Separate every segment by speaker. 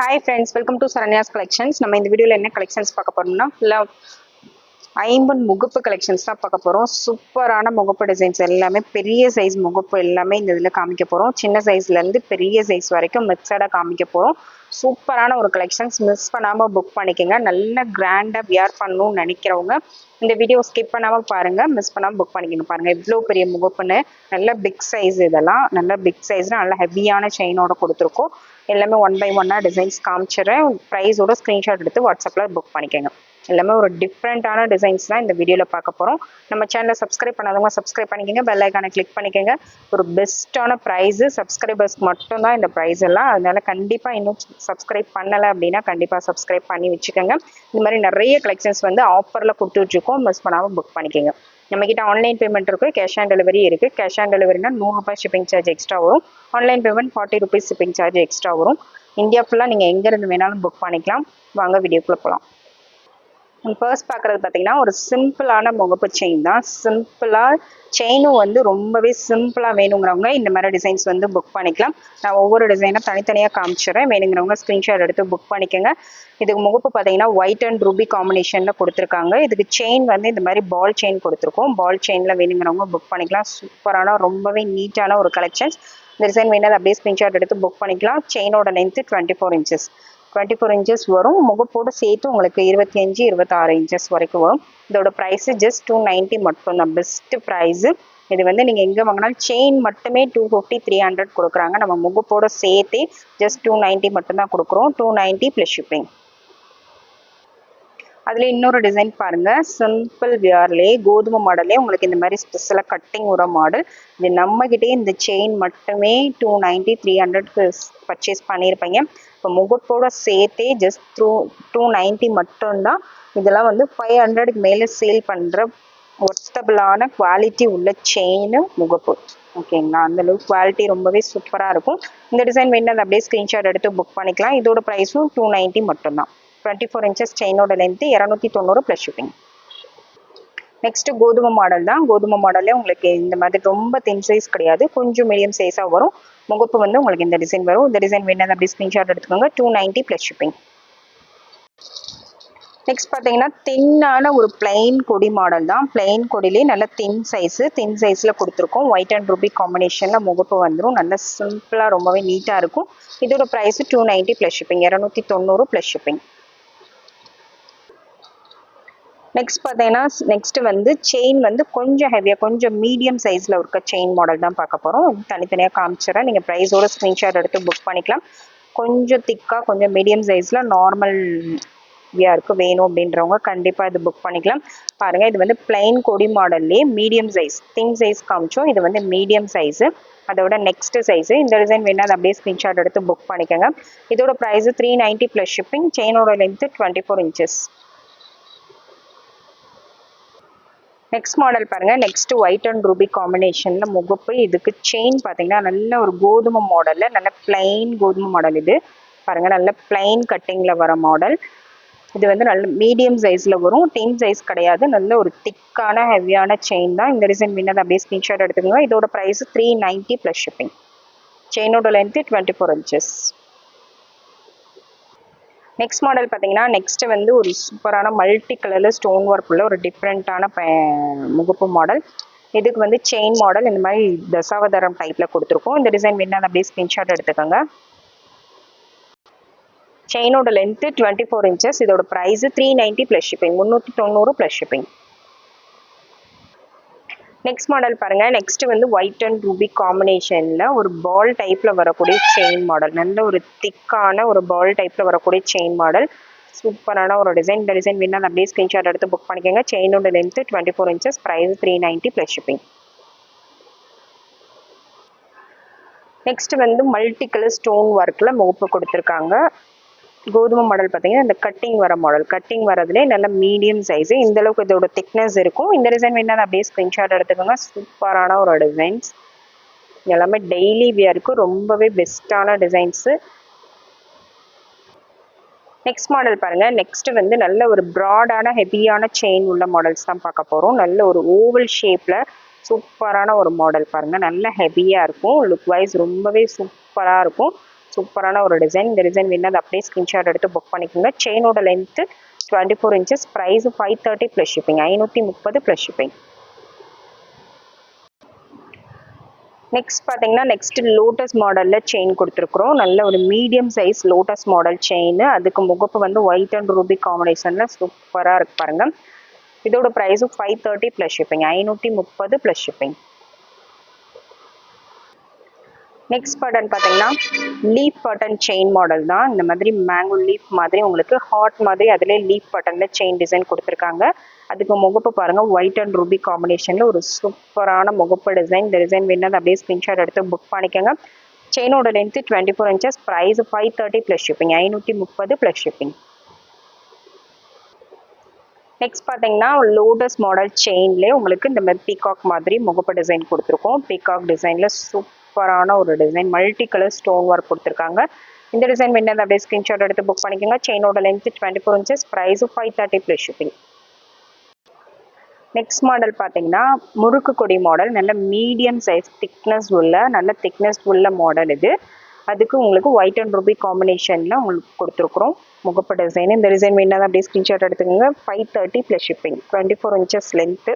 Speaker 1: Hi friends welcome to Saranya's collections நம்ம இந்த வீடியோவில் என்ன கலெக்ஷன்ஸ் பார்க்க போகிறோம்னா ஃபுல்லாக ஐம்பன் முகப்பு கலெக்ஷன்ஸ் தான் பார்க்க போகிறோம் சூப்பரான முகப்பு டிசைன்ஸ் எல்லாமே பெரிய சைஸ் முகப்பு எல்லாமே இந்த இதில் காமிக்க போகிறோம் சின்ன சைஸ்லேருந்து பெரிய சைஸ் வரைக்கும் மிக்சடாக காமிக்க போகிறோம் சூப்பரான ஒரு கலெக்ஷன்ஸ் மிஸ் பண்ணாமல் புக் பண்ணிக்கோங்க. நல்ல கிராண்டாக வியர் பண்ணணும்னு நினைக்கிறவங்க இந்த வீடியோ ஸ்கிப் பண்ணாமல் பாருங்கள் மிஸ் பண்ணாமல் புக் பண்ணிக்கோங்க பாருங்கள் இவ்வளோ பெரிய முகப்புன்னு நல்ல பிக் சைஸ் இதெல்லாம் நல்ல பிக் சைஸ்னால் நல்ல ஹெவியான செயினோட கொடுத்துருக்கோம். எல்லாமே ஒன் பை ஒன்னாக டிசைன்ஸ் காமிச்சிடுறேன். ப்ரைஸோட ஸ்க்ரீன்ஷாட் எடுத்து வாட்ஸ்அப்பில் புக் பண்ணிக்கோங்க. எல்லாமே ஒரு டிஃப்ரெண்ட்டான டிசைன்ஸ் தான் இந்த வீடியோவில் பார்க்க போகிறோம் நம்ம சேனலை சப்ஸ்கிரைப் பண்ணாதவங்க சப்ஸ்கிரைப் பண்ணிக்கோங்க. பெல் ஐக்கானை கிளிக் பண்ணிக்கோங்க. ஒரு பெஸ்ட்டான ப்ரைஸு சப்ஸ்கிரைபர்ஸ்க்கு மட்டும்தான் இந்த ப்ரைஸ் எல்லாம். அதனால கண்டிப்பாக இன்னும் சப்ஸ்கிரைப் பண்ணலை அப்படின்னா கண்டிப்பாக சப்ஸ்கிரைப் பண்ணி வச்சுக்கோங்க. இந்த மாதிரி நிறைய கலெக்ஷன்ஸ் வந்து ஆஃபரில் கொடுத்துட்ருக்கோம் மிஸ் பண்ணாமல் புக் பண்ணிக்கோங்க. நம்மக்கிட்ட ஆன்லைன் பேமெண்ட் இருக்குது கேஷ் ஆன் டெலிவரி இருக்குது கேஷ் ஆன் டெலிவரினா நூறுரூபா ஷிப்பிங் சார்ஜ் எக்ஸ்ட்ரா வரும். Online payment forty rupees shipping charge extra வரும். இந்தியா ஃபுல்லாக நீங்கள் எங்கேருந்து வேணாலும் புக் பண்ணிக்கலாம். வாங்க வீடியோக்குள்ளே போகலாம் ஃபர்ஸ்ட் பார்க்குறது பார்த்தீங்கன்னா ஒரு சிம்பிளான முகப்பு செயின் தான். சிம்பிளாக செயினும் வந்து ரொம்பவே சிம்பிளாக வேணுங்கிறவங்க இந்த மாதிரி டிசைன்ஸ் வந்து புக் பண்ணிக்கலாம். நான் ஒவ்வொரு டிசைனாக தனித்தனியாக காமிச்சிடுறேன். வேணுங்கிறவங்க ஸ்க்ரீன்ஷாட் எடுத்து புக் பண்ணிக்கோங்க. இதுக்கு முகப்பு பார்த்தீங்கன்னா ஒயிட் அண்ட் ரூபி காம்பினேஷனில் கொடுத்துருக்காங்க. இதுக்கு செயின் வந்து இந்த மாதிரி பால் செயின் கொடுத்துருக்கோம். பால் செயினில் வேணுங்கிறவங்க புக் பண்ணிக்கலாம். சூப்பரான ரொம்பவே நீட்டான ஒரு கலெக்ஷன்ஸ் இந்த டிசைன் வேணால் அப்படியே ஸ்க்ரீன்ஷாட் எடுத்து புக் பண்ணிக்கலாம். செயினோட length twenty four inches twenty four inches வரும். முகப்போடு சேர்த்து உங்களுக்கு இருபத்தி அஞ்சு இருபத்தாறு இன்ச்சஸ் வரைக்கும் வரும். இதோட ப்ரைஸு ஜஸ்ட் டூ நைன்ட்டி மட்டும்தான் பெஸ்ட்டு ப்ரைஸு இது வந்து நீங்கள் எங்கே வாங்கினாலும் செயின் மட்டுமே டூ ஃபிஃப்டி த்ரீ ஹண்ட்ரட் கொடுக்குறாங்க. நம்ம முகப்போட சேர்த்தே ஜஸ்ட் டூ நைன்ட்டி மட்டும்தான் கொடுக்குறோம். டூ நைன்ட்டி ப்ளஸ் ஷிப்பிங் அதில் இன்னொரு டிசைன் பாருங்கள் சிம்பிள் வியர்லேயே கோதுமை மாடலே உங்களுக்கு இந்த மாதிரி ஸ்பெஷலாக கட்டிங் உர மாடல் இது நம்மக்கிட்டே இந்த செயின் மட்டுமே டூ நைன்ட்டி த்ரீ ஹண்ட்ரட்க்கு பர்ச்சேஸ் பண்ணியிருப்பீங்க. இப்போ முகூர்த்தோட சேர்த்தே ஜஸ்ட் த்ரூ டூ நைன்ட்டி மட்டும்தான். இதெல்லாம் வந்து ஃபைவ் ஹண்ட்ரடுக்கு மேலே சேல் பண்ணுற ஒர்த்தபிளான குவாலிட்டி உள்ள செயின் முகப்பு. ஓகேங்களா அந்தளவுக்கு குவாலிட்டி ரொம்பவே சூப்பராக இருக்கும். இந்த டிசைன் வேணும் அதை அப்படியே ஸ்க்ரீன்ஷாட் எடுத்து புக் பண்ணிக்கலாம். இதோட ப்ரைஸும் டூ நைன்ட்டி மட்டும்தான். டுவெண்ட்டி ஃபோர் இன்ச்சஸ் செயினோட லென்த்து இரநூத்தி தொண்ணூறு ப்ளஸ் ஷிப்பிங் நெக்ஸ்ட்டு கோதுமை மாடல் தான். கோதுமை மாடலே உங்களுக்கு இந்த மாதிரி ரொம்ப தின் சைஸ் கிடையாது. கொஞ்சம் மீடியம் சைஸாக வரும். முகப்பு வந்து உங்களுக்கு இந்த டிசைன் வரும். இந்த டிசைன் வேணும் அப்படி ஸ்க்ரீன்ஷாட் எடுத்துக்கோங்க. Two ninety plus shipping next பார்த்தீங்கன்னா தின்னான ஒரு பிளெயின் கொடி மாடல் தான். பிளெயின் கொடிலே நல்ல தின் சைஸு தின் சைஸில் கொடுத்துருக்கோம். ஒயிட் அண்ட் ரூபி காம்பினேஷனில் முகப்பு வந்துடும் நல்ல சிம்பிளாக ரொம்பவே நீட்டாக இருக்கும். இதோட price two ninety plus shipping இரநூத்தி தொண்ணூறு ப்ளஸ் ஷிப்பிங் நெக்ஸ்ட் பார்த்தீங்கன்னா நெக்ஸ்ட்டு வந்து செயின் வந்து கொஞ்சம் ஹெவியாக கொஞ்சம் மீடியம் சைஸில் இருக்க செயின் மாடல் தான் பார்க்க போகிறோம் தனித்தனியாக காமிச்சிடறேன். நீங்கள் ப்ரைஸோட ஸ்க்ரீன்ஷாட் எடுத்து புக் பண்ணிக்கலாம். கொஞ்சம் திக்காக கொஞ்சம் மீடியம் சைஸில் நார்மல் யாருக்கு வேணும் அப்படின்றவங்க கண்டிப்பாக இது புக் பண்ணிக்கலாம். பாருங்கள் இது வந்து பிளைன் கொடி மாடல்லே மீடியம் சைஸ் திங் சைஸ் காமிச்சோம். இது வந்து மீடியம் சைஸு அதோட நெக்ஸ்ட் சைஸு இந்த டிசைன் வேணால் அதை அப்படியே ஸ்க்ரீன்ஷாட் எடுத்து புக் பண்ணிக்கோங்க. இதோட price three ninety plus shipping செயினோட length twenty four inches next model பாருங்கள் நெக்ஸ்ட் ஒயிட் அண்ட் ரூபி காம்பினேஷனில் முகப்பு இதுக்கு செயின் பார்த்தீங்கன்னா நல்ல ஒரு கோதுமை மாடலில் நல்ல பிளைன் கோதுமை மாடல் இது. பாருங்கள் நல்ல பிளைன் கட்டிங்கில் வர மாடல் இது வந்து நல்ல மீடியம் சைஸில் வரும். டென் சைஸ் கிடையாது. நல்ல ஒரு திக்கான ஹெவியான செயின் தான். இந்த டிசைன் வின்னது அப்படியே ஸ்க்ரீன்ஷாட் எடுத்துக்கோங்க. இதோட price three ninety plus shipping செயினோட length twenty four inches next model பார்த்தீங்கன்னா நெக்ஸ்ட் வந்து ஒரு சூப்பரான மல்டி கலரில் ஸ்டோன் ஒர்க் உள்ள ஒரு டிஃப்ரெண்ட்டான முகப்பு மாடல் இதுக்கு வந்து செயின் மாடல் இந்த மாதிரி தசாவதாரம் டைப்பில் கொடுத்துருக்கோம். இந்த டிசைன் வேணாலும் அப்படியே ஸ்க்ரீன்ஷாட் எடுத்துக்கோங்க. செயினோட லென்த்து டுவெண்ட்டி ஃபோர் இன்ச்சஸ் இதோட price three ninety plus shipping முந்நூற்றி தொண்ணூறு ப்ளஸ் ஷிப்பிங் நெக்ஸ்ட் மாடல் பாருங்க. நெக்ஸ்ட் வந்து ஒயிட் அண்ட் ரூபி காம்பினேஷன்ல ஒரு பால் டைப்ல வரக்கூடிய செயின் மாடல் நல்ல ஒரு திக்கான ஒரு பால் டைப்ல வரக்கூடிய செயின் மாடல் சூப்பரான ஒரு டிசைன் இந்த டிசைன் வேணால் அப்படியே ஸ்க்ரீன்ஷாட் எடுத்து புக் பண்ணிக்கோங்க. செயினோட length twenty four inches price three ninety plus shipping next வந்து மல்டி கலர் ஸ்டோன் ஒர்க்கில் முகப்பு கொடுத்துருக்காங்க. கோதுமை மாடல் பார்த்தீங்கன்னா இந்த கட்டிங் வர மாடல் கட்டிங் வரதுலே நல்ல மீடியம் சைஸு இந்த அளவுக்கு இதோட திக்னஸ் இருக்கும். இந்த டிசைன் வேணாலும் அப்படியே ஸ்க்ரீன்ஷாட் எடுத்துக்கோங்க. சூப்பரான ஒரு டிசைன்ஸ் எல்லாமே டெய்லி வியருக்கு ரொம்பவே பெஸ்ட்டான டிசைன்ஸு நெக்ஸ்ட் மாடல் பாருங்கள் நெக்ஸ்ட்டு வந்து நல்ல ஒரு ப்ராடான ஹெவியான செயின் உள்ள மாடல்ஸ் தான் பார்க்க போகிறோம் நல்ல ஒரு ஓவல் ஷேப்பில் சூப்பரான ஒரு மாடல் பாருங்கள் நல்ல ஹெவியாக இருக்கும். லுக் வைஸ் ரொம்பவே சூப்பராக இருக்கும். சூப்பரான ஒரு டிசைன் இந்த டிசைன் வேணும் அதை அப்படியே ஸ்க்ரீன்ஷாட் எடுத்து புக் பண்ணிக்கோங்க. செயினோட length twenty four inches price five thirty plus shipping ஐநூற்றி முப்பது ப்ளஸ் ஷிப்பிங் நெக்ஸ்ட் பார்த்தீங்கன்னா நெக்ஸ்ட் லோட்டஸ் மாடலில் செயின் கொடுத்துருக்குறோம். நல்ல ஒரு medium size lotus model chain அதுக்கு முகப்பு வந்து ஒயிட் அண்ட் ரூபி காம்பினேஷனில் சூப்பராக இருக்கு பாருங்க. இதோட ப்ரைஸும் ஃபைவ் தேர்ட்டி ப்ளஸ் ஷிப்பிங் ஐநூற்றி முப்பது ப்ளஸ் ஷிப்பிங் நெக்ஸ்ட் பட்டன் பார்த்தீங்கன்னா லீஃப் பட்டன் செயின் மாடல் தான். இந்த மாதிரி மேங்கோ லீஃப் மாதிரி உங்களுக்கு ஹாட் மாதிரி அதிலே லீஃப் பட்டனில் செயின் டிசைன் கொடுத்துருக்காங்க. அதுக்கு முகப்பு பாருங்கள் ஒயிட் அண்ட் ரூபி காம்பினேஷனில் ஒரு சூப்பரான முகப்பு டிசைன் இந்த டிசைன் வேணும் அப்படியே ஸ்க்ரீன்ஷாட் எடுத்து புக் பண்ணிக்கோங்க. செயினோட length twenty four inches price five thirty plus shipping ஐநூற்றி முப்பது ப்ளஸ் ஷிப்பிங் நெக்ஸ்ட் பார்த்தீங்கன்னா லோட்டஸ் மாடல் செயின்லேயே உங்களுக்கு இந்த மாதிரி பீகாக் மாதிரி முகப்பு டிசைன் கொடுத்துருக்கோம். பீகாக் டிசைனில் சூப்பரான ஒரு design multi colour stone work கொடுத்துருக்காங்க. இந்த டிசைன் வேணும் அப்படியே ஸ்கிரீன்ஷாட் எடுத்து புக் பண்ணிக்கோங்க. செயினோட length twenty four inches price five thirty plus shipping next model பார்த்தீங்கன்னா முறுக்கு கொடி மாடல் நல்ல மீடியம் சைஸ் திக்னஸ் உள்ள நல்ல திக்னஸ் உள்ள மாடல் இது. அதுக்கு உங்களுக்கு ஒயிட் அண்ட் ரூபி காம்பினேஷனில் உங்களுக்கு கொடுத்துருக்குறோம். முகப்பு டிசைன் இந்த டிசைன் வேணால் அப்படியே ஸ்க்ரீன்ஷாட் எடுத்துக்கோங்க. Five thirty plus shipping twenty four inches length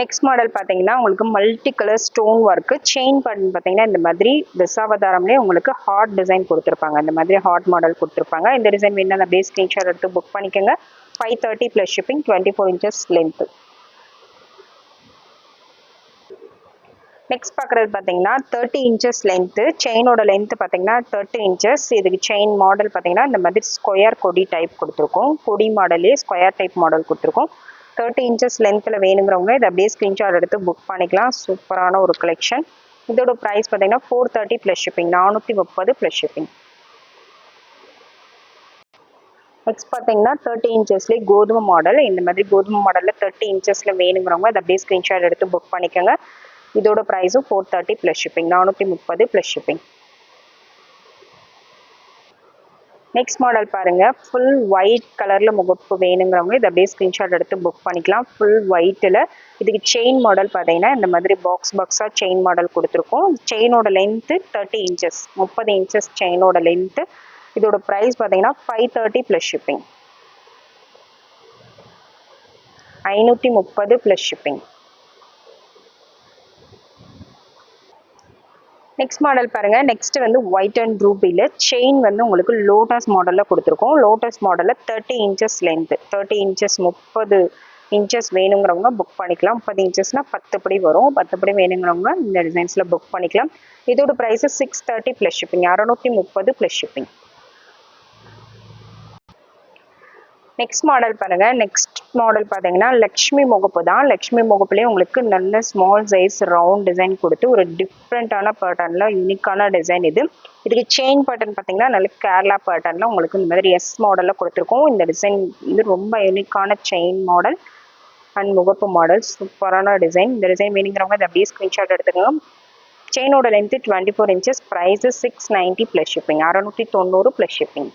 Speaker 1: next model பார்த்தீங்கன்னா உங்களுக்கு multi colour stone work chain button பார்த்தீங்கன்னா இந்த மாதிரி தசாவதாரம்லேயே உங்களுக்கு ஹார்ட் டிசைன் கொடுத்துருப்பாங்க. இந்த மாதிரி ஹார்ட் மாடல் கொடுத்துருப்பாங்க. இந்த டிசைன் வேணும் அப்படியே ஸ்க்ரீன்ஷாட் எடுத்து புக் பண்ணிக்கோங்க. Five thirty plus shipping twenty four inches length next பார்க்குறது பார்த்தீங்கன்னா தேர்ட்டி இன்ச்சஸ் லென்த்து செயினோட லென்த்து பார்த்தீங்கன்னா தேர்ட்டி இன்ச்சஸ் இதுக்கு செயின் மாடல் பார்த்தீங்கன்னா இந்த மாதிரி ஸ்கொயர் கொடி டைப் கொடுத்துருக்கோம். கொடி மாடலே ஸ்கொயர் டைப் மாடல் கொடுத்துருக்கோம். தேர்ட்டி இன்ச்சஸ் லென்த்தில் வேணுங்கிறவங்க இதை அப்படியே ஸ்க்ரீன்ஷாட் எடுத்து புக் பண்ணிக்கலாம். சூப்பரான ஒரு கலெக்ஷன் இதோட ப்ரைஸ் பார்த்தீங்கன்னா ஃபோர் தேர்ட்டி ப்ளஸ் ஷிப்பிங் நானூற்றி முப்பது ப்ளஸ் ஷிப்பிங் நெக்ஸ்ட் பார்த்தீங்கன்னா தேர்ட்டி இன்ச்சஸ்லேயே கோதுமை மாடல். இந்த மாதிரி கோதுமை மாடலில் தேர்ட்டி இன்ச்சஸில் வேணுங்கிறவங்க அதை அப்படியே ஸ்க்ரீன்ஷாட் எடுத்து புக் பண்ணிக்கோங்க. இதோட ப்ரைஸும் ஃபோர் தேர்ட்டி ப்ளஸ் ஷிப்பிங் நானூற்றி முப்பது ப்ளஸ் ஷிப்பிங் நெக்ஸ்ட் மாடல் பாருங்கள் ஃபுல் ஒயிட் கலரில் முகப்பு வேணுங்கிறவங்க இதை அப்படியே ஸ்க்ரீன்ஷாட் எடுத்து புக் பண்ணிக்கலாம். ஃபுல் ஒயிட்டில் இதுக்கு செயின் மாடல் பார்த்தீங்கன்னா இந்த மாதிரி பாக்ஸ் பாக்ஸாக செயின் மாடல் கொடுத்துருக்கோம். செயினோட லென்த்து தேர்ட்டி இன்ச்சஸ் முப்பது இன்ச்சஸ் செயினோட லென்த்து இதோட ப்ரைஸ் பார்த்தீங்கன்னா ஃபைவ் தேர்ட்டி ப்ளஸ் ஷிப்பிங் ஐநூற்றி முப்பது ப்ளஸ் ஷிப்பிங் நெக்ஸ்ட் மாடல் பாருங்கள் நெக்ஸ்ட் வந்து ஒயிட் அண்ட் ரூபியில் செயின் வந்து உங்களுக்கு லோட்டஸ் மாடலில் கொடுத்துருக்கோம். லோட்டஸ் மாடலில் thirty inches length thirty inches முப்பது இன்ச்சஸ் வேணுங்கிறவங்க புக் பண்ணிக்கலாம். முப்பது இன்ச்சஸ்னால் பத்து படி வரும். பத்து படி வேணுங்கிறவங்க இந்த டிசைன்ஸில் புக் பண்ணிக்கலாம். இதோட price six thirty plus shipping அறநூற்றி முப்பது ப்ளஸ் ஷிப்பிங் நெக்ஸ்ட் மாடல் பாருங்க. நெக்ஸ்ட் மாடல் பார்த்தீங்கன்னா லக்ஷ்மி முகப்பு தான். லக்ஷ்மி முகப்புலேயே உங்களுக்கு நல்ல ஸ்மால் சைஸ் ரவுண்ட் டிசைன் கொடுத்து ஒரு டிஃப்ரெண்ட்டான பேட்டர்னில் யூனிக்கான டிசைன் இது. இதுக்கு செயின் பேட்டர்ன் பார்த்தீங்கன்னா நல்ல கேரளா பேட்டர்னில் உங்களுக்கு இந்த மாதிரி எஸ் மாடலில் கொடுத்துருக்கோம். இந்த டிசைன் வந்து ரொம்ப யூனிக்கான செயின் மாடல் அண்ட் முகப்பு மாடல் சூப்பரான டிசைன் இந்த டிசைன் வேணுங்கிறவங்க அதை அப்படியே ஸ்க்ரீன்ஷாட் எடுத்துக்கோங்க. செயினோட length twenty four inches price six ninety plus shipping அறநூற்றி தொண்ணூறு ப்ளஸ் ஷிப்பிங்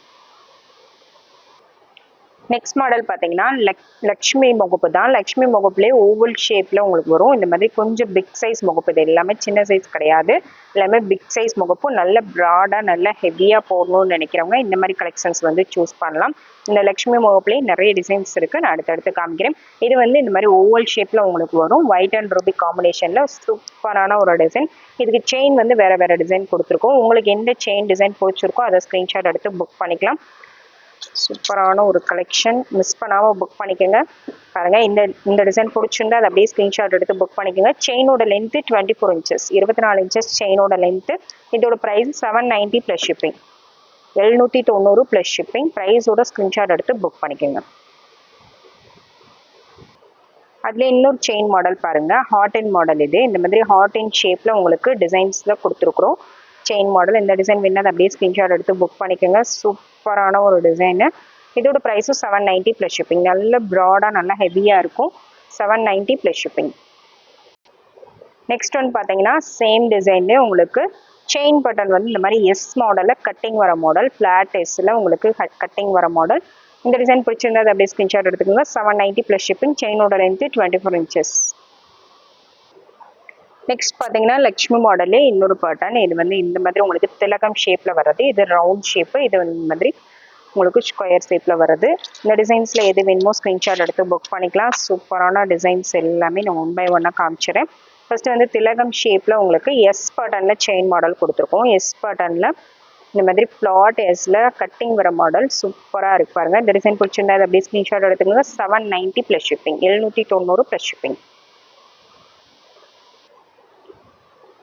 Speaker 1: நெக்ஸ்ட் மாடல் பார்த்தீங்கன்னா லக் லக்ஷ்மி முகப்பு தான். லக்ஷ்மி முகப்புலேயே ஓவல் ஷேப்பில் உங்களுக்கு வரும். இந்த மாதிரி கொஞ்சம் பிக் சைஸ் முகப்பு. இது எல்லாமே சின்ன சைஸ் கிடையாது. எல்லாமே பிக் சைஸ் முகப்பு. நல்ல ப்ராடாக நல்ல ஹெவியாக போடணும்னு நினைக்கிறவங்க இந்த மாதிரி கலெக்ஷன்ஸ் வந்து சூஸ் பண்ணலாம். இந்த லக்ஷ்மி முகப்புலேயே நிறைய டிசைன்ஸ் இருக்குது நான் அடுத்தடுத்து காமிக்கிறேன். இது வந்து இந்த மாதிரி ஓவல் ஷேப்பில் உங்களுக்கு வரும். ஒயிட் அண்ட் ரூபி காம்பினேஷனில் சூப்பரான ஒரு டிசைன் இதுக்கு செயின் வந்து வேறு வேறு டிசைன் கொடுத்துருக்கோம். உங்களுக்கு எந்த செயின் டிசைன் பிடிச்சிருக்கோ அதை ஸ்க்ரீன்ஷாட் எடுத்து புக் பண்ணிக்கலாம். சூப்பரான ஒரு கலெக்ஷன் மிஸ் பண்ணாமல் புக் பண்ணிக்கோங்க. பாருங்கள் இந்த இந்த டிசைன் பிடிச்சிருந்தா அதை அப்படியே ஸ்க்ரீன்ஷாட் எடுத்து புக் பண்ணிக்கோங்க. செயினோட லென்த்து டுவெண்ட்டி ஃபோர் இன்ச்சஸ் இருபத்தி நாலு இன்ச்சஸ் செயினோட லென்த்து இதோட price seven ninety plus shipping எழுநூற்றி தொண்ணூறு ப்ளஸ் ஷிப்பிங் ப்ரைஸோட ஸ்க்ரீன்ஷாட் எடுத்து புக் பண்ணிக்கோங்க. அதில் இன்னொரு செயின் மாடல் பாருங்கள் ஹாட் அண்ட் மாடல் இது. இந்த மாதிரி ஹாட் அண்ட் ஷேப்பில் உங்களுக்கு டிசைன்ஸில் கொடுத்துருக்குறோம். செயின் மாடல் இந்த டிசைன் வேணும் அதை அப்படியே ஸ்க்ரீன்ஷாட் எடுத்து புக் பண்ணிக்கோங்க. சூப்பரான ஒரு டிசைனு இதோட ப்ரைஸும் செவன் நைன்ட்டி ப்ளஸ் ஷிப்பிங் நல்ல ப்ராடாக நல்லா ஹெவியாக இருக்கும். Seven ninety plus shipping next one பார்த்தீங்கன்னா சேம் டிசைன்லேயே உங்களுக்கு செயின் பட்டன் வந்து இந்த மாதிரி எஸ் மாடலில் கட்டிங் வர மாடல் ஃப்ளாட் எஸ்ஸில் உங்களுக்கு கட்டிங் வர மாடல் இந்த டிசைன் பிடிச்சிருந்தது அப்படியே ஸ்க்ரீன்ஷாட் எடுத்துக்கோங்க. Seven ninety plus shipping செயினோட length twenty four inches next பார்த்தீங்கன்னா லக்ஷ்மி மாடலே இன்னொரு பேட்டர்ன் இது வந்து இந்த மாதிரி உங்களுக்கு திலகம் ஷேப்பில் வர்றது. இது ரவுண்ட் ஷேப்பு இது வந்து இந்த மாதிரி உங்களுக்கு ஸ்கொயர் ஷேப்பில் வருது இந்த டிசைன்ஸில் எது வேணுமோ ஸ்க்ரீன்ஷாட் எடுத்து புக் பண்ணிக்கலாம். சூப்பரான டிசைன்ஸ் எல்லாமே நான் ஒன் பை ஒன்னாக காமிச்சிடுறேன் ஃபஸ்ட்டு வந்து திலகம் ஷேப்பில் உங்களுக்கு எஸ் பேட்டர்னில் செயின் மாடல் கொடுத்துருக்கோம். எஸ் பேட்டர்னில் இந்த மாதிரி பிளாட் எஸ்ல கட்டிங் வர மாடல் சூப்பராக இருக்கு பாருங்க. இந்த டிசைன் பிடிச்சிருந்தா அதை அப்படியே ஸ்க்ரீன்ஷாட் எடுத்துக்கோங்க. செவன் நைன்ட்டி ப்ளஸ் ஷிப்பிங் எழுநூற்றி தொண்ணூறு ப்ளஸ் ஷிப்பிங்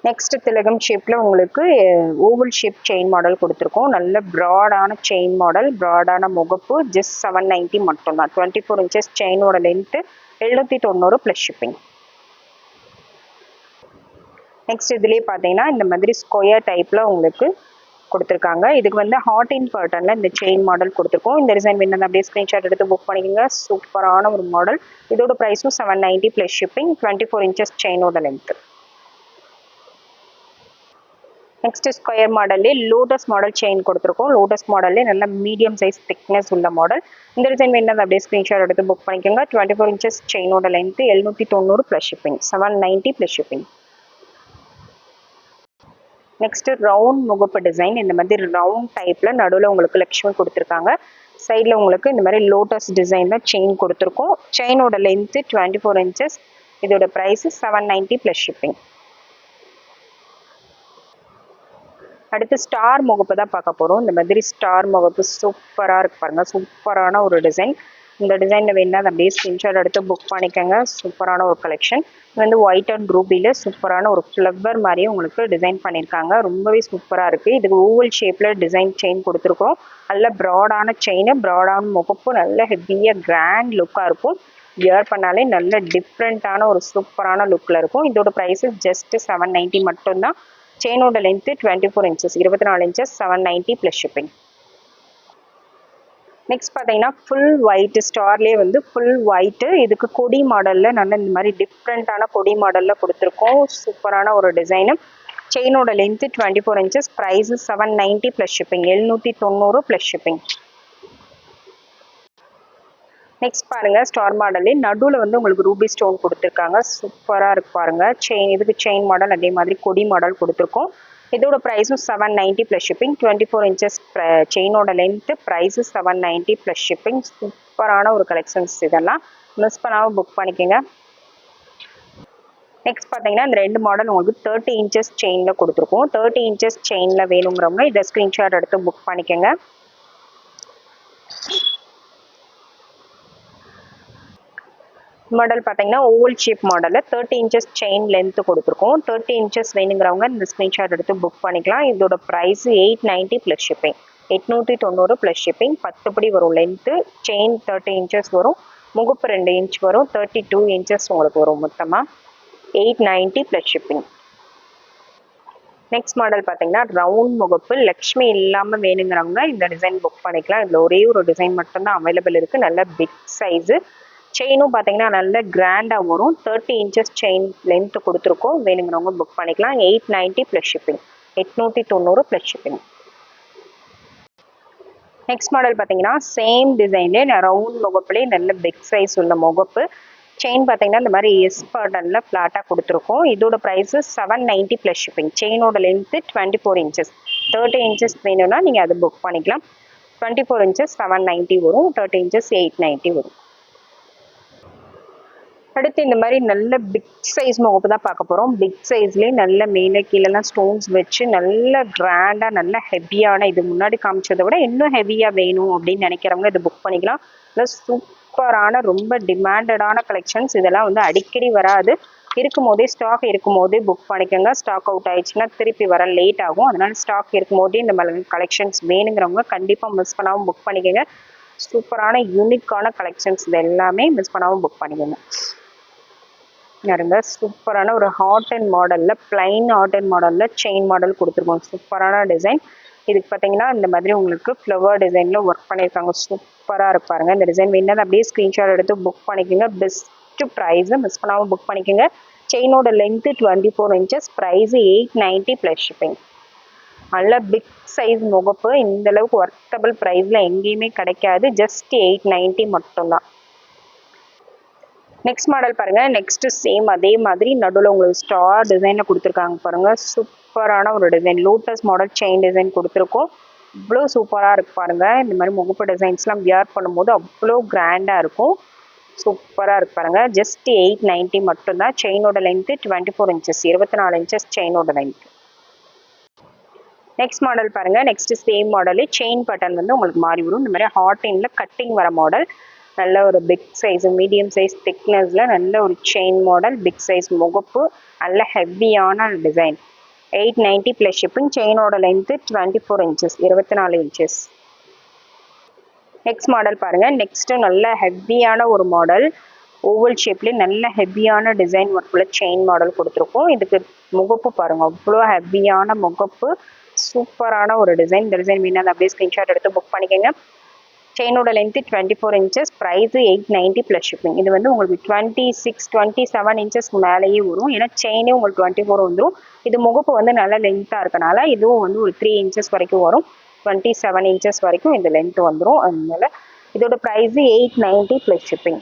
Speaker 1: நெக்ஸ்ட் திலகம் ஷேப்பில் உங்களுக்கு ஓவல் ஷேப் செயின் மாடல் கொடுத்துருக்கோம். நல்ல ப்ராடான செயின் மாடல் ப்ராடான முகப்பு ஜஸ்ட் செவன் நைன்ட்டி மட்டும்தான். டுவெண்ட்டி ஃபோர் இன்ச்சஸ் செயினோட லென்த்து எழுநூற்றி தொண்ணூறு ப்ளஸ் ஷிப்பிங் நெக்ஸ்ட் இதுலேயே பார்த்தீங்கன்னா இந்த மாதிரி ஸ்கொயர் டைப்பில் உங்களுக்கு கொடுத்துருக்காங்க. இதுக்கு வந்து ஹாட் இன் பர்டனில் இந்த செயின் மாடல் கொடுத்துருக்கோம். இந்த டிசைன் வேணும் அப்படியே ஸ்க்ரீன்ஷாட் எடுத்து புக் பண்ணிக்கோங்க. சூப்பரான ஒரு மாடல் இதோட ப்ரைஸும் seven ninety plus shipping twenty four inches செயினோட length next square மாடல்லே லோட்டஸ் மாடல் செயின் கொடுத்துருக்கோம். லோட்டஸ் மாடல்லே நல்ல மீடியம் சைஸ் திக்னஸ் உள்ள மாடல் இந்த டிசைன் வேணும் அப்படியே ஸ்க்ரீன்ஷாட் எடுத்து புக் பண்ணிக்கோங்க. டுவெண்ட்டி ஃபோர் இன்ச்சஸ் செயினோட லென்த்து எழுநூற்றி தொண்ணூறு plus shipping seven ninety plus shipping next round முகப்பு டிசைன் இந்த மாதிரி ரவுண்ட் டைப்ல நடுவில் உங்களுக்கு லக்ஷ்மி கொடுத்துருக்காங்க. சைடில் உங்களுக்கு இந்த மாதிரி லோட்டஸ் டிசைனில் செயின் கொடுத்துருக்கோம். செயினோட லென்த்து டுவெண்ட்டி ஃபோர் இன்ச்சஸ் இதோட price seven ninety plus shipping அடுத்து ஸ்டார் முகப்பு தான் பார்க்க போகிறோம் இந்த மாதிரி ஸ்டார் முகப்பு சூப்பராக இருக்கு பாருங்க. சூப்பரான ஒரு டிசைன் இந்த டிசைனில் வேணா அதை அப்படியே ஸ்கிரீன்ஷாட் எடுத்து புக் பண்ணிக்கோங்க. சூப்பரான ஒரு கலெக்ஷன் இது வந்து ஒயிட் அண்ட் ரூபியில் சூப்பரான ஒரு ஃப்ளவர் மாதிரியே உங்களுக்கு டிசைன் பண்ணியிருக்காங்க. ரொம்பவே சூப்பராக இருக்குது இதுக்கு ஓவல் ஷேப்பில் டிசைன் செயின் கொடுத்துருக்கோம் நல்ல ப்ராடான செயின் ப்ராடான முகப்பு நல்ல ஹெவியாக கிராண்ட் லுக்காக இருக்கும். வியர் பண்ணாலே நல்ல டிஃப்ரெண்ட்டான ஒரு சூப்பரான லுக்கில் இருக்கும். இதோட ப்ரைஸஸ் ஜஸ்ட் செவன் நைன்ட்டி மட்டும்தான். செயினோட லென்த்து டுவெண்ட்டி ஃபோர் இன்ச்சஸ் இருபத்தி நாலு inches seven ninety plus shipping next பார்த்தீங்கன்னா ஃபுல் ஒயிட் ஸ்டார்லேயே வந்து ஃபுல் ஒயிட்டு இதுக்கு கொடி மாடலில் நல்ல இந்த மாதிரி டிஃப்ரெண்ட்டான கொடி மாடலில் கொடுத்துருக்கோம். சூப்பரான ஒரு design செயினோட length twenty four inches price seven ninety plus shipping எழுநூற்றி தொண்ணூறு ப்ளஸ் ஷிப்பிங் நெக்ஸ்ட் பாருங்கள் ஸ்டார் மாடலே நடுவில் வந்து உங்களுக்கு ரூபி ஸ்டோன் கொடுத்துருக்காங்க. சூப்பராக இருக்கு பாருங்கள் செயின் இதுக்கு செயின் மாடல் அதே மாதிரி கொடி மாடல் கொடுத்துருக்கோம். இதோட ப்ரைஸும் seven ninety plus shipping twenty four inches செயினோட length price seven ninety plus shipping சூப்பரான ஒரு கலெக்ஷன்ஸ் இதெல்லாம். மிஸ் பண்ணாமல் புக் பண்ணிக்கோங்க. நெக்ஸ்ட் பார்த்தீங்கன்னா இந்த ரெண்டு மாடல் உங்களுக்கு தேர்ட்டி இன்ச்சஸ் செயினில் கொடுத்துருக்கோம். தேர்ட்டி இன்ச்சஸ் செயினில் வேணுங்கிறவங்க இதை ஸ்க்ரீன்ஷாட் எடுத்து புக் பண்ணிக்கோங்க. மாடல் பார்த்தீங்கன்னா ஓவல் ஷேப் மாடலில் தேர்ட்டி இன்ச்சஸ் செயின் லென்த்து கொடுத்துருக்கோம். தேர்ட்டி இன்ச்சஸ் வேணுங்கிறவங்க இந்த ஸ்க்ரீன்ஷாட் எடுத்து புக் பண்ணிக்கலாம். இதோட price eight ninety plus shipping எட்நூற்றி தொண்ணூறு ப்ளஸ் ஷிப்பிங் பத்துப்படி வரும் லென்த்து செயின் தேர்ட்டி இன்ச்சஸ் வரும். முகப்பு ரெண்டு இன்ச் வரும். தேர்ட்டி டூ இன்ச்சஸ் உங்களுக்கு வரும் மொத்தமாக eight ninety plus shipping next model பார்த்தீங்கன்னா ரவுண்ட் முகப்பு. லக்ஷ்மி இல்லாமல் வேணுங்கிறவங்க இந்த டிசைன் புக் பண்ணிக்கலாம். இதில் ஒரே ஒரு டிசைன் மட்டும்தான் அவைலபிள் இருக்குது நல்ல பிக் சைஸு செயினும் பார்த்தீங்கன்னா நல்ல கிராண்டாக வரும். தேர்ட்டி இன்ச்சஸ் செயின் லென்த்து கொடுத்துருக்கோம். வேணுங்கிறவங்க புக் பண்ணிக்கலாம். எயிட் நைன்ட்டி ப்ளஸ் ஷிப்பிங் எட்நூற்றி தொண்ணூறு ப்ளஸ் ஷிப்பிங் நெக்ஸ்ட் மாடல் பார்த்தீங்கன்னா சேம் டிசைன்லேயே ரவுண்ட் முகப்புலேயே நல்ல பிக் சைஸ் உள்ள முகப்பு. செயின் பார்த்தீங்கன்னா இந்த மாதிரி எஸ் பர்டனில் ஃப்ளாட்டாக கொடுத்துருக்கோம். இதோட price seven ninety plus shipping செயினோட length twenty four inches thirty inches வேணும்னா நீங்கள் அதை புக் பண்ணிக்கலாம். Twenty four inches seven ninety வரும். தேர்ட்டி இன்ச்சஸ் எயிட் நைன்ட்டி வரும். அடுத்து இந்த மாதிரி நல்ல பிக் சைஸ் முகப்பு தான் பார்க்க போகிறோம் பிக் சைஸ்லேயே நல்ல மேலே கீழெல்லாம் ஸ்டோன்ஸ் வச்சு நல்ல கிராண்டாக நல்ல ஹெவியான இது முன்னாடி காமிச்சதை விட இன்னும் ஹெவியாக வேணும் அப்படின்னு நினைக்கிறவங்க இது புக் பண்ணிக்கலாம். இல்லை சூப்பரான ரொம்ப டிமாண்டடான கலெக்ஷன்ஸ் இதெல்லாம் வந்து அடிக்கடி வராது. இருக்கும் போதே ஸ்டாக் இருக்கும் போதே புக் பண்ணிக்கோங்க. ஸ்டாக் அவுட் ஆயிடுச்சுன்னா திருப்பி வர லேட் ஆகும். அதனால ஸ்டாக் இருக்கும் போதே இந்த மாதிரி கலெக்ஷன்ஸ் வேணுங்கிறவங்க கண்டிப்பாக மிஸ் பண்ணாமல் புக் பண்ணிக்கோங்க. சூப்பரான யூனிக்கான கலெக்ஷன்ஸ் இது எல்லாமே மிஸ் பண்ணாமல் புக் பண்ணிக்கோங்க. பாருங்க சூப்பரான ஒரு ஹாட் அண்ட் மாடலில் பிளைன் ஹாட் அண்ட் மாடலில் செயின் மாடல் கொடுத்துருக்கோம். சூப்பரான டிசைன் இதுக்கு பார்த்தீங்கன்னா இந்த மாதிரி உங்களுக்கு ஃப்ளவர் டிசைனில் ஒர்க் பண்ணியிருக்காங்க. சூப்பராக இருப்பாருங்க இந்த டிசைன் வேணால் அப்படியே ஸ்க்ரீன்ஷாட் எடுத்து புக் பண்ணிக்கோங்க. பெஸ்ட்டு ப்ரைஸை மிஸ் பண்ணாமல் புக் பண்ணிக்கோங்க. செயினோட length twenty four inches price eight ninety plus shipping நல்ல பிக் சைஸ் முகப்பு. இந்த அளவுக்கு ஒர்த்தபிள் ப்ரைஸில் எங்கேயுமே கிடைக்காது. ஜஸ்ட் எயிட் நைன்ட்டி மட்டும்தான். நெக்ஸ்ட் மாடல் பாருங்கள் நெக்ஸ்ட்டு சேம் அதே மாதிரி நடுவில் உங்களுக்கு ஸ்டார் டிசைனில் கொடுத்துருக்காங்க பாருங்க. சூப்பரான ஒரு design lotus model chain design கொடுத்துருக்கோம். இவ்வளோ சூப்பராக இருக்குது பாருங்கள் இந்த மாதிரி முகப்பு டிசைன்ஸ்லாம் வியர் பண்ணும்போது அவ்வளோ கிராண்டாக இருக்கும். சூப்பராக இருக்கு பாருங்க. ஜஸ்ட் எயிட் நைன்ட்டி மட்டும்தான். செயினோட லென்த்து டுவெண்ட்டி ஃபோர் இன்ச்சஸ் இருபத்தி நாலு இன்ச்சஸ் செயினோட லென்த் நெக்ஸ்ட் மாடல் பாருங்க. Next same model chain button வந்து உங்களுக்கு மாறி வரும் இந்த மாதிரி ஹாட் இன்ல கட்டிங் வர மாடல் நல்ல ஒரு பிக் சைஸ் மீடியம் சைஸ் திக்னஸில் நல்ல ஒரு செயின் மாடல் பிக் சைஸ் முகப்பு நல்ல ஹெவியான design eight ninety plus shipping செயினோட length twenty four inches இருபத்தி நாலு இன்ச்சஸ் நெக்ஸ்ட் மாடல் பாருங்க. நெக்ஸ்ட்டு நல்ல ஹெவியான ஒரு மாடல் ஓவல் ஷேப்லேயே நல்ல ஹெவியான டிசைன் ஒர்க்குள்ள செயின் மாடல் கொடுத்துருக்கோம். இதுக்கு முகப்பு பாருங்கள் அவ்வளோ ஹெவியான முகப்பு. சூப்பரான ஒரு டிசைன் இந்த டிசைன் வேணும் அதை அப்படியே ஸ்க்ரீன்ஷாட் எடுத்து புக் பண்ணிக்கோங்க. செயினோட length twenty four inches price eight ninety plus shipping இது வந்து உங்களுக்கு twenty six twenty seven inches மேலேயே வரும். ஏன்னா செயினே உங்களுக்கு டுவெண்ட்டி ஃபோர் வந்துடும் இது முகப்பு வந்து நல்ல லென்த்தாக இருக்கனால இதுவும் வந்து ஒரு த்ரீ இன்ச்சஸ் வரைக்கும் வரும். டுவெண்ட்டி செவன் இன்ச்சஸ் வரைக்கும் இந்த லென்த் வந்துடும் அதனால இதோட price eight ninety plus shipping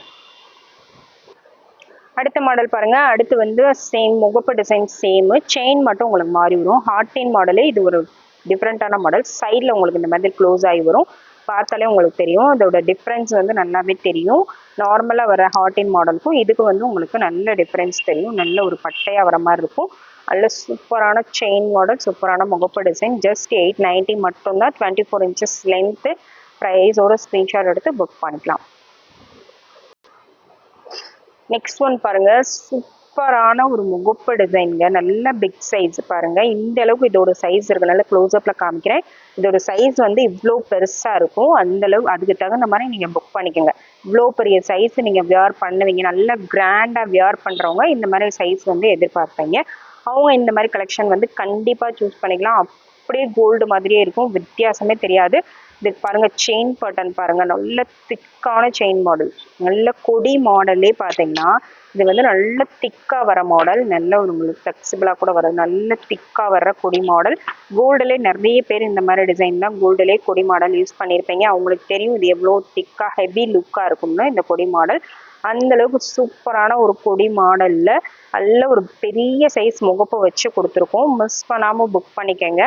Speaker 1: அடுத்த மாடல் பாருங்கள் அடுத்து வந்து சேம் முகப்பு டிசைன் சேமு செயின் மட்டும் உங்களுக்கு மாறி வரும். ஹார்ட் செயின் மாடலே இது ஒரு டிஃப்ரெண்ட்டான மாடல் சைடில் உங்களுக்கு இந்த மாதிரி க்ளோஸ் ஆகி வரும். பார்த்தாலே உங்களுக்கு தெரியும். அதோட டிஃப்ரென்ஸ் வந்து நல்லாவே தெரியும். நார்மலாக வர ஹார்டின் மாடலுக்கும் இதுக்கு வந்து உங்களுக்கு நல்ல டிஃப்ரென்ஸ் தெரியும். நல்ல ஒரு பட்டையாக வர மாதிரி இருக்கும். நல்ல சூப்பரான செயின் மாடல் சூப்பரான முகப்பு டிசைன் ஜஸ்ட் எயிட் நைன்ட்டி மட்டும்தான் டுவெண்ட்டி ஃபோர் இன்ச்சஸ் லென்த்து ப்ரைஸோட ஸ்க்ரீன்ஷாட் எடுத்து புக் பண்ணிக்கலாம். நெக்ஸ்ட் ஒன் பாருங்க. சூப்பரான ஒரு முகப்பு டிசைனுங்க நல்ல பிக் சைஸ் பாருங்க. இந்த அளவுக்கு இதோட சைஸ் இருக்கு. நல்லா க்ளோஸ்அப்ல காமிக்கிறேன். இதோட சைஸ் வந்து இவ்வளோ பெருசா இருக்கும். அந்த அளவு அதுக்கு தகுந்த மாதிரி நீங்க புக் பண்ணிக்கோங்க. இவ்வளோ பெரிய சைஸ் நீங்க வியர் பண்ணுவீங்க. நல்ல கிராண்டா வியர் பண்றவங்க இந்த மாதிரி சைஸ் வந்து எதிர்பார்ப்பீங்க. அவங்க இந்த மாதிரி கலெக்ஷன் வந்து கண்டிப்பாக சூஸ் பண்ணிக்கலாம். அப்படியே கோல்டு மாதிரியே இருக்கும். வித்தியாசமே தெரியாது. இதுக்கு பாருங்க செயின் பட்டன் பாருங்க. நல்ல திக்கான செயின் மாடல் நல்ல கொடி மாடலே பார்த்தீங்கன்னா இது வந்து நல்ல திக்காக வர மாடல் நல்ல ஒரு உங்களுக்கு ஃப்ளெக்சிபிளாக கூட வர நல்ல திக்காக வர்ற கொடி மாடல் கோல்டுலே நிறைய பேர் இந்த மாதிரி டிசைன் தான் கோல்டுலே கொடி மாடல் யூஸ் பண்ணியிருப்பீங்க அவங்களுக்கு தெரியும் இது எவ்வளோ திக்காக ஹெவி லுக்காக இருக்கும்னு இந்த கொடி மாடல் அந்த அளவுக்கு சூப்பரான ஒரு கொடி மாடலில் நல்ல ஒரு பெரிய சைஸ் முகப்பு வச்சு கொடுத்துருக்கோம். மிஸ் பண்ணாமல் புக் பண்ணிக்கோங்க.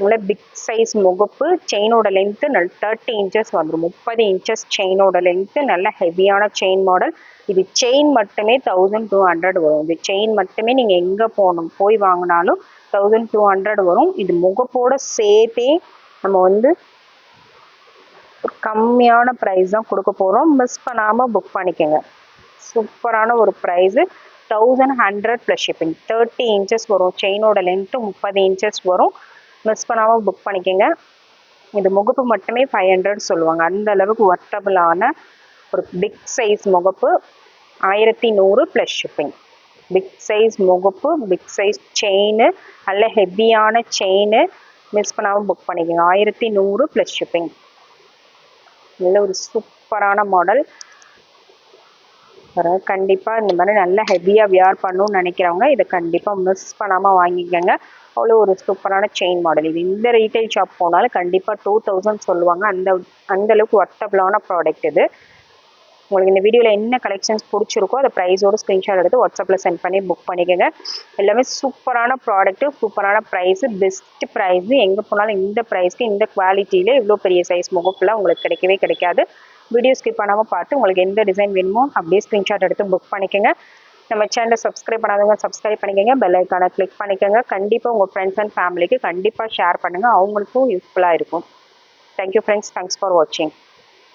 Speaker 1: நல்ல பிக் சைஸ் முகப்பு செயினோட லென்த்து நல் தேர்ட்டி இன்ச்சஸ் வந்துடும் முப்பது இன்ச்சஸ் செயினோட லென்த்து நல்ல ஹெவியான செயின் மாடல் இது செயின் மட்டுமே தௌசண்ட் டூ ஹண்ட்ரட் வரும். இது செயின் மட்டுமே நீங்கள் எங்கே போகணும் போய் வாங்கினாலும் தௌசண்ட் டூ ஹண்ட்ரட் வரும். இது முகப்போட சேர்த்தே நம்ம வந்து கம்மியான ப்ரைஸ் தான் கொடுக்க போகிறோம் மிஸ் பண்ணாமல் புக் பண்ணிக்கோங்க. சூப்பரான ஒரு price thousand hundred plus shipping thirty inches வரும். செயினோட லென்த்து முப்பது இன்ச்சஸ் வரும். மிஸ் பண்ணாமல் புக் பண்ணிக்கோங்க. இது முகப்பு மட்டுமே ஃபைவ் ஹண்ட்ரட் சொல்லுவாங்க. அந்த அளவுக்கு ஒர்த்தபிளான ஒரு பிக் சைஸ் முகப்பு ஆயிரத்தி நூறு ப்ளஸ் ஷிப்பிங் பிக் சைஸ் முகப்பு பிக் சைஸ் செயின் நல்ல ஹெவியான செயின் மிஸ் பண்ணாமல் புக் பண்ணிக்கோங்க. ஆயிரத்தி நூறு ப்ளஸ் ஷிப்பிங் நல்ல ஒரு சூப்பரான மாடல் கண்டிப்பாக இந்த மாதிரி நல்ல ஹெவியாக வியார் பண்ணணும்னு நினைக்கிறவங்க இதை கண்டிப்பாக மிஸ் பண்ணாமல் வாங்கிக்கோங்க. அவ்வளோ ஒரு சூப்பரான செயின் மாடல் இது இந்த ரீட்டைல் ஷாப் போனாலும் கண்டிப்பாக டூ தௌசண்ட் சொல்லுவாங்க. அந்த அந்தளவுக்கு ஒர்த்தபிளான ப்ராடக்ட் இது. உங்களுக்கு இந்த வீடியோவில் என்ன கலெக்ஷன்ஸ் பிடிச்சிருக்கோ அதை ப்ரைஸோட ஸ்க்ரீன்ஷாட் எடுத்து வாட்ஸ்அப்பில் சென்ட் பண்ணி புக் பண்ணிக்கோங்க. எல்லாமே சூப்பரான ப்ராடக்ட்டு சூப்பரான ப்ரைஸு பெஸ்ட் ப்ரைஸு எங்கே போனாலும் இந்த ப்ரைஸ்க்கு இந்த குவாலிட்டியில் இவ்வளோ பெரிய சைஸ் முகப்பில் உங்களுக்கு கிடைக்கவே கிடைக்காது. வீடியோ ஸ்கிப் பண்ணாமல் பார்த்து உங்களுக்கு எந்த டிசைன் வேணுமோ அப்படியே ஸ்க்ரீன்ஷாட் எடுத்து புக் பண்ணிக்கோங்க. நம்ம சேனலை சப்ஸ்கிரைப் பண்ணாதவங்க சப்ஸ்கிரைப் பண்ணிக்கோங்க. பெல் ஐக்கானை கிளிக் பண்ணிக்கோங்க. கண்டிப்பாக உங்கள் ஃப்ரெண்ட்ஸ் அண்ட் ஃபேமிலிக்கு கண்டிப்பாக ஷேர் பண்ணுங்கள் அவங்களுக்கும் யூஸ்ஃபுல்லாக இருக்கும். தேங்க்யூ ஃப்ரெண்ட்ஸ் தேங்க்ஸ் ஃபார் வாட்சிங்